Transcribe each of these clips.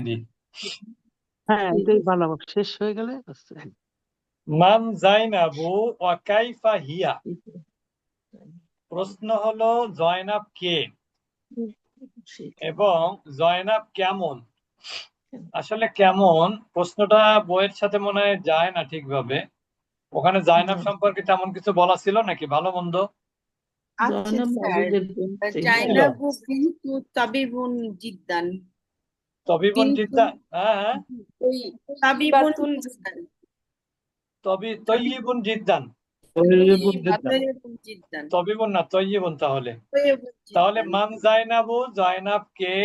দিই হ্যাঁ এটাই ভালো শেষ গেলে জাইনাবু ওয়া কাইফা হিয়া। প্রশ্ন হলো জয়নাব কে? এবং জয়নাব কেমন? আসলে কেমন? প্রশ্নটা বইয়ের সাথে মনে হয় যায় না ঠিকভাবে। ওখানে জয়নাব সম্পর্কে তেমন কিছু বলা ছিল নাকি? ভালো মন্দ? আচ্ছা জয়নাব স্যার। তাবিবুন জিদ্দান। তবিবুন জিদ্দা হ্যাঁ হ্যাঁ। ওই তাবিবুন তৈয়িবাতুন জিদ্দান তবি তৈয়িবুন জিদ্দান। তাবিবুন না তাহলে তাহলে মান জাইনাবু জয়নাব কে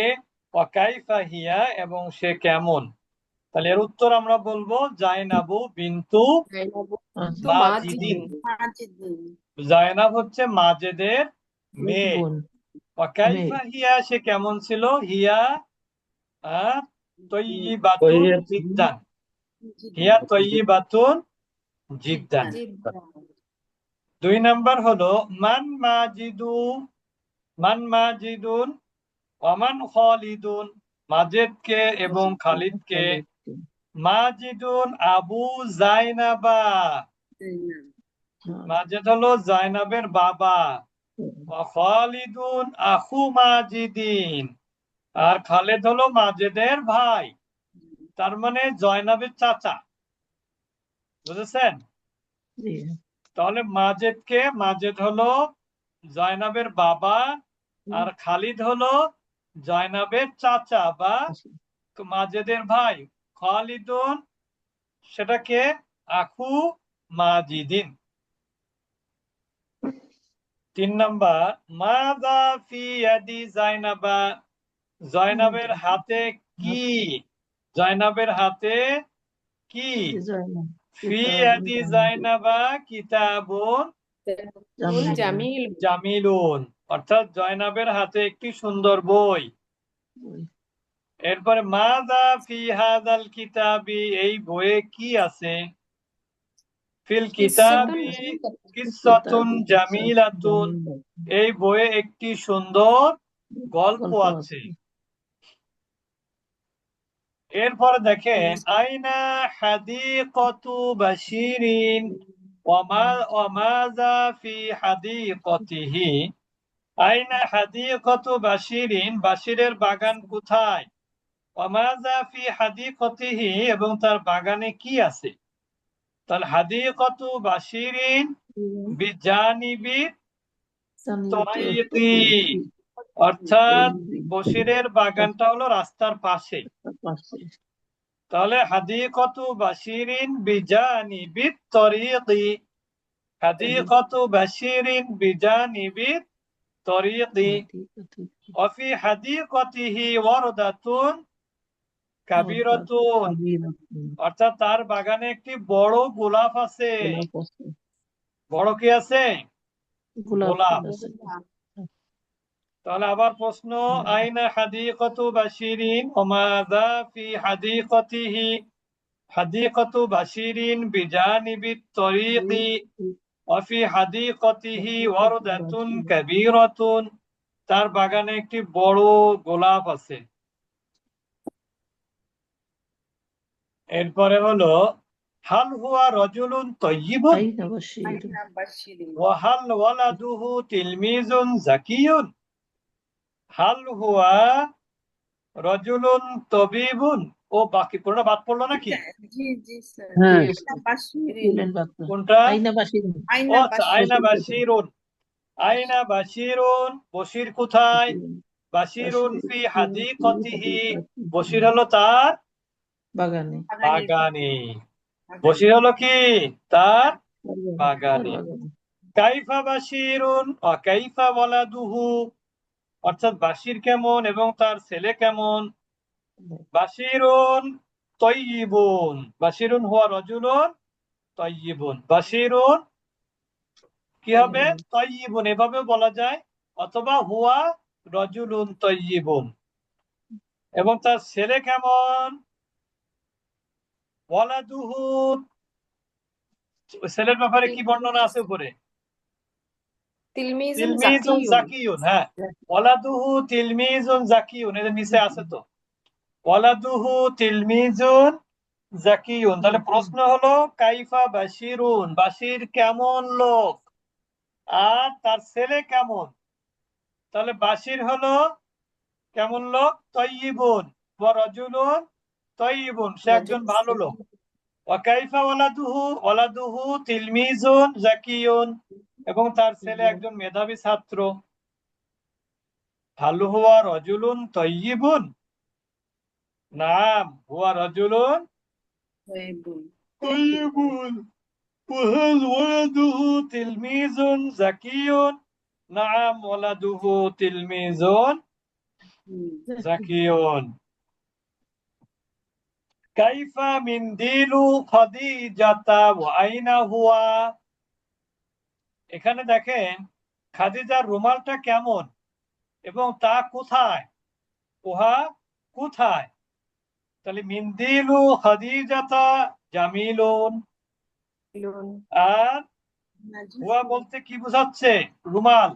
হিয়া এবং সে কেমন? তাহলে এর উত্তর আমরা বলব জাইনাবু বিন্তু মাজিদিন জায়নাব হচ্ছে মাজেদের মেয়ে। হিয়া সে কেমন ছিল? হিয়া জিদ্দান হিয়া তৈয়িবাতুন জিদ্দান দুই নাম্বার হলো মান মাজিদু মান মাজিদুন ওয়ামান খালিদুন মাজেদকে এবং খালিদকে। মাজিদুন আবু জাইনাবা। মাজেদ হলো জাইনাবের বাবা। ওয়া খালিদুন আখু মাজিদিন। আর খালেদ হলো মাজেদের ভাই। তার মানে জয়নাবের চাচা। বুঝেছেন? তাহলে মাজেদকে মাজেদ হলো জয়নাবের বাবা আর খালিদ হলো জয়নাবের চাচা বা মাজেদের ভাই। খালিদুন সেটাকে আখু মাজিদিন। তিন নাম্বার মাযা ফি ইয়াদি জাইনাবা জয়নাবের হাতে কি? জয়নাবের হাতে কি? জয়নাব। ফি ইয়াদি জাইনাবা কিতাবুন জামিল। জামিল জামিলুন। অর্থাৎ জয়নাবের হাতে একটি সুন্দর বই। এরপরে মাযা ফি হাদাল কিতাবি? এই বইয়ে কি আছে? ফিল কিতাবি কিসসাতুন জামিলাতুন। এই বইয়ে একটি সুন্দর গল্প আছে। এরপরে দেখেন আইনা হাদিকতু বাশিরিন ওয়ামা ওয়ামাযা ফি হাদিকতিহি? আইনা হাদিকতু বাশিরিন বাশিরের বাগান কোথায়? ওয়ামাযা ফি হাদিকতিহি এবং তার বাগানে কি আছে? তাহলে হাদিকতু বাশিরিন বিজানিবি তরিকি অর্থাৎ বশিরের বাগানটা হলো রাস্তার পাশে তাহলে হাদিকতু বাশিরিন বিজানিবি তরিকি হাদিকতু বাশিরিন বিজানিবি তরিকি وفي حديقته وردة কাবিরাতুন অর্থাৎ তার বাগানে একটি বড় গোলাপ আছে বড় কি আছে গোলাপ। তাহলে আবার প্রশ্ন আইনা হাদিকতু বাশিরিন ওমাযা ফি হাদিকতিহি? হাদিকতু বাশিরিন বিজানিবিত তরিকি ওয়াফি হাদিকতিহি ওয়ারদাতুন কাবীরাতুন। তার বাগানে একটি বড় গোলাপ আছে। এরপরে হলো হাল হুয়া রজুলুন তৈয়িবুন? ওয়া হাল ওয়ালাদুহু তিলমিজুন জাকিয়ুন? হাল হুয়া রজুলুন তবিবুন। ও বাকি পুরোটা বাদ পড়ল নাকি? জি জি স্যার। হ্যাঁ। আইনা বাশিরিন আচ্ছা আইনা বাশিরুন আইনা বাশিরুন বশির কোথায়? বাশিরুন ফি হাদিকতিহি। বশির হলো তার? বাগানে। বাগানে। বশির হলো কি? তার বাগানে। কাইফা বাশিরুন ও কাইফা ওয়ালাদুহু। অর্থাৎ বাশির কেমন এবং তার ছেলে কেমন? বাশিরুন তয়্যিবুন বাশিরুন হুয়া রজুলুন তয়্যিবুন বাশিরুন কি হবে? তয়্যিবুন এভাবে বলা যায়। অথবা হুয়া রজুলুন তয়্যিবুন এবং তার ছেলে কেমন? ওয়ালাদুহু। ছেলের ব্যাপারে কি বর্ণনা আছে উপরে? তিলমিজুন জাকিয়ুন। হ্যাঁ। ওয়ালাদুহু তিলমিজুন জাকিয়ুন এদের নিচে আছে তো। ওয়ালাদুহু তিলমিজুন জাকিউন তাহলে প্রশ্ন হলো কাইফা বাশিরুন বাশির কেমন লোক? আর তার ছেলে কেমন? তাহলে বাশির হলো কেমন লোক? তয়্যিবুন ওয়া রাজুলুন তয়্যিবুন সে একজন ভালো লোক। ওয়া কাইফা ওয়ালাদুহু ওয়ালাদুহু তিলমিজুন জাকিউন এবং তার ছেলে একজন মেধাবী ছাত্র হাল হুয়া রাজুলুন তয়্যিবুন নাম হুয়া রাজুলুন طيبون طيب وهل ولده تلميذ ذكي نعم ولده تلميذ مم. কাইফা মিন দিলু খাদিজাতা হুয়া এখানে দেখেন খাদিজার রুমালটা কেমন এবং তা কোথায় উহা কোথায় তাহলে মিন্দিলু খাদিজাতা জামিলুন আর হুয়া বলতে কি বোঝাচ্ছে রুমাল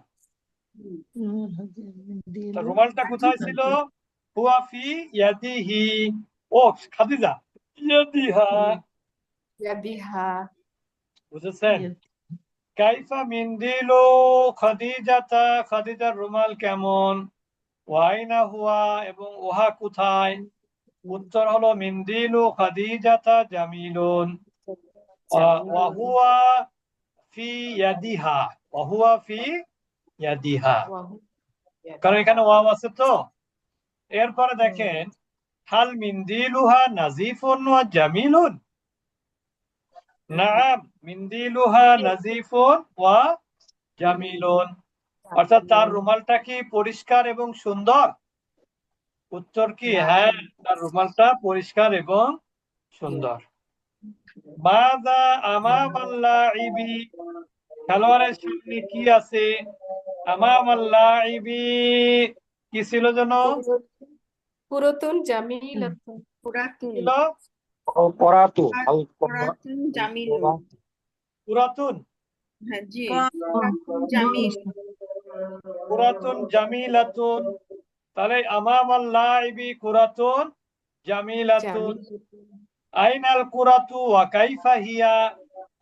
রুমালটা কোথায় ছিল হুয়া ফি ইয়াদিহি ও খাদিজা বুঝেছেন কাইফা মিন্দিলো খাদিজাতা খাদিজার রুমাল কেমন ওয়াইনা হুয়া এবং ওহা কোথায় উত্তর হলো মিন্দিলু খাদিজাতা জামিলুন ওয়াহুয়া ফি ইয়াদিহা ওয়াহুয়া ফি ইয়াদিহা কারণ এখানে ওয়া আছে তো এরপরে দেখেন হাল মিন্দিলুহা নাজিফুন ওয়া জামিলুন নাম মিন্দিলুহা নাজিফুন ওয়া জামিলুন অর্থাৎ তার রুমালটা কি পরিষ্কার এবং সুন্দর? উত্তর কি? হ্যাঁ। তার রুমালটা পরিষ্কার এবং সুন্দর। আমামাল লাইবি খেলোয়াড়ের সামনে কি আছে? আমামাল ইবি কি ছিল যেন? পুরাতন জামিলাতুন পুরাতন আল করাতু আল করাতুন জামিল। পুরাতন। হ্যাঁ জি। পুরাতন জামিল। পুরাতন জামিলাতুন। তাহলে আমাম আল লাইবি কুরাতুন জামিলাতুন। আইনাল কুরাতু ওয়া কাইফা হিয়া।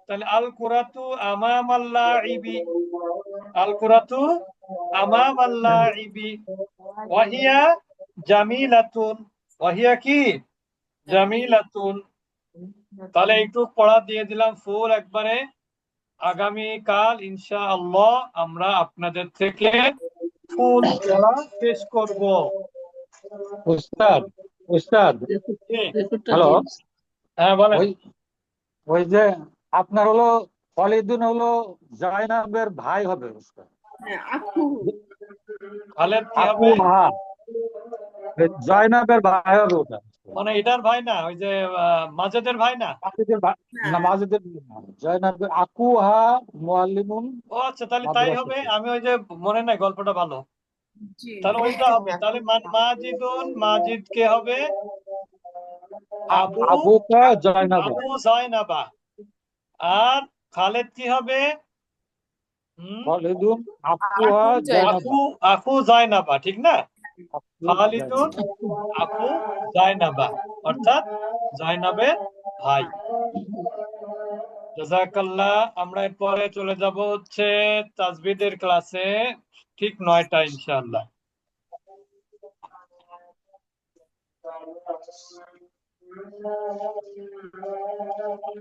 তাহলে আল কুরাতু আমাম আল আল কুরাতু আমাম আল ওয়া হিয়া জামিলাতুন ওয়া কি? জামিলাতুন। তাহলে একটু পড়া দিয়ে দিলাম ফুল একবারে। আগামী কাল ইনশাআল্লাহ আমরা আপনাদের থেকে ফুল পড়া শেষ করব। উস্তাদ উস্তাদ। হ্যালো। হ্যাঁ বলেন। ওই যে আপনার হলো খলিদুন হলো জয়নাবের ভাই হবে উস্তাদ। হ্যাঁ খালেদ কি হবে? হ্যাঁ। জয়নাবের ভাই হবে ওটা। মানে এটার ভাই না ওই যে মাজেদের ভাই না? মাজিদের ভাই না মাজিদের না, জয়নাবের আকু হা মুআল্লিমুন ও আচ্ছা তাহলে তাই হবে। আমি ওই যে মনে নাই গল্পটা ভালো। জি। তাহলে ওইটা হবে। তাহলে মাজিদুন মাজিদ কে হবে? আবু আবুকা জয়নাবের আবু জয়নাবা আর খালেদ কি হবে? খলিদুন আকু হা আকু জয়নাব। জয়নাব আফু আফু জয়নাবা ঠিক না? খালিদুন আফু জয়নাবা অর্থাৎ জয়নাবের ভাই। জাজাকাল্লাহ আমরা এরপরে চলে যাব হচ্ছে তাজবিদের ক্লাসে, ঠিক নয়টা ইনশাআল্লাহ।